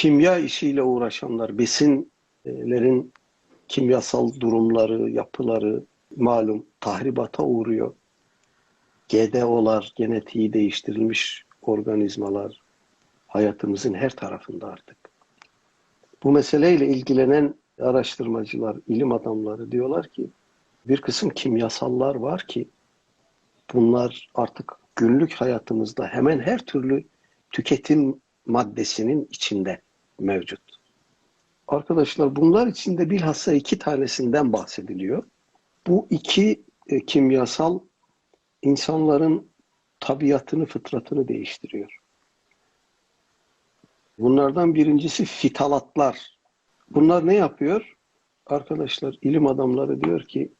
kimya işiyle uğraşanlar, besinlerin kimyasal durumları, yapıları malum tahribata uğruyor. GDO'lar, genetiği değiştirilmiş organizmalar hayatımızın her tarafında artık. Bu meseleyle ilgilenen araştırmacılar, ilim adamları diyorlar ki bir kısım kimyasallar var ki bunlar artık günlük hayatımızda hemen her türlü tüketim maddesinin içinde mevcut. Arkadaşlar bunlar içinde bilhassa iki tanesinden bahsediliyor. Bu iki e, kimyasal insanların tabiatını, fıtratını değiştiriyor. Bunlardan birincisi fitalatlar. Bunlar ne yapıyor? Arkadaşlar ilim adamları diyor ki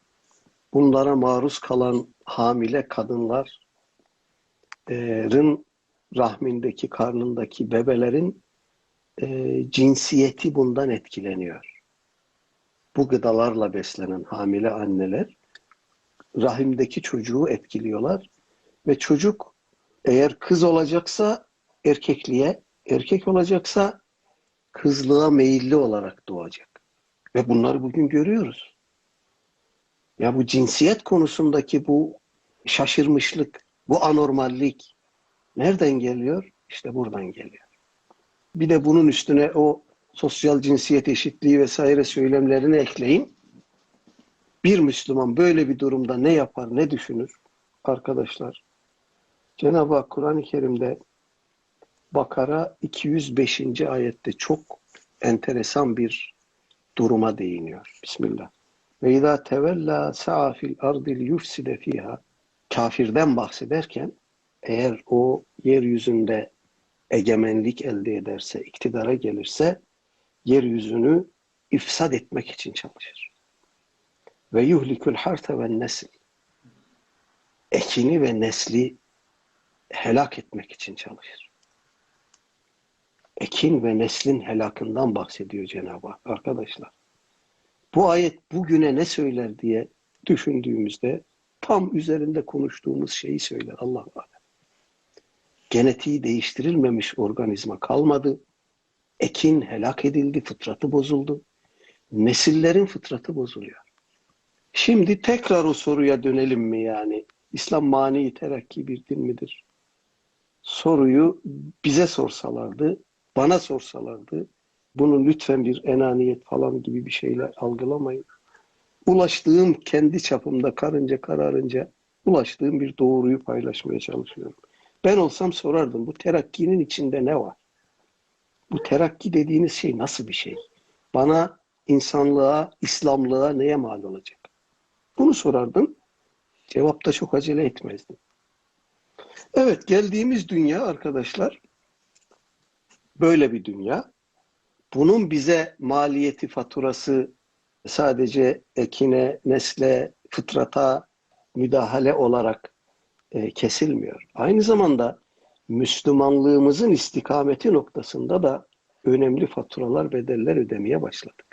bunlara maruz kalan hamile kadınların rahmindeki, karnındaki bebelerin e, cinsiyeti bundan etkileniyor. Bu gıdalarla beslenen hamile anneler rahimdeki çocuğu etkiliyorlar ve çocuk eğer kız olacaksa erkekliğe, erkek olacaksa kızlığa meyilli olarak doğacak. Ve bunları bugün görüyoruz. Ya bu cinsiyet konusundaki bu şaşırmışlık, bu anormallik nereden geliyor? İşte buradan geliyor. Bir de bunun üstüne o sosyal cinsiyet eşitliği vesaire söylemlerini ekleyin. Bir Müslüman böyle bir durumda ne yapar, ne düşünür? Arkadaşlar, Cenab-ı Hak Kur'an-ı Kerim'de Bakara 205. ayette çok enteresan bir duruma değiniyor. Bismillah. Ve izâ tevellâ sa'a fil ardil yufside fiha kafirden bahsederken eğer o yeryüzünde egemenlik elde ederse, iktidara gelirse yeryüzünü ifsad etmek için çalışır. Ve yuhlikul harte ve nesil. Ekini ve nesli helak etmek için çalışır. Ekin ve neslin helakından bahsediyor Cenab-ı Hak arkadaşlar. Bu ayet bugüne ne söyler diye düşündüğümüzde tam üzerinde konuştuğumuz şeyi söyler Allah Allah genetiği değiştirilmemiş organizma kalmadı. Ekin helak edildi, fıtratı bozuldu. Nesillerin fıtratı bozuluyor. Şimdi tekrar o soruya dönelim mi yani? İslam mani terakki bir din midir? Soruyu bize sorsalardı, bana sorsalardı, bunu lütfen bir enaniyet falan gibi bir şeyle algılamayın. Ulaştığım kendi çapımda karınca kararınca ulaştığım bir doğruyu paylaşmaya çalışıyorum. Ben olsam sorardım bu terakkinin içinde ne var? Bu terakki dediğiniz şey nasıl bir şey? Bana, insanlığa, İslamlığa neye mal olacak? Bunu sorardım. Cevapta çok acele etmezdim. Evet geldiğimiz dünya arkadaşlar böyle bir dünya. Bunun bize maliyeti, faturası sadece ekine, nesle, fıtrata müdahale olarak e, kesilmiyor. Aynı zamanda Müslümanlığımızın istikameti noktasında da önemli faturalar, bedeller ödemeye başladık.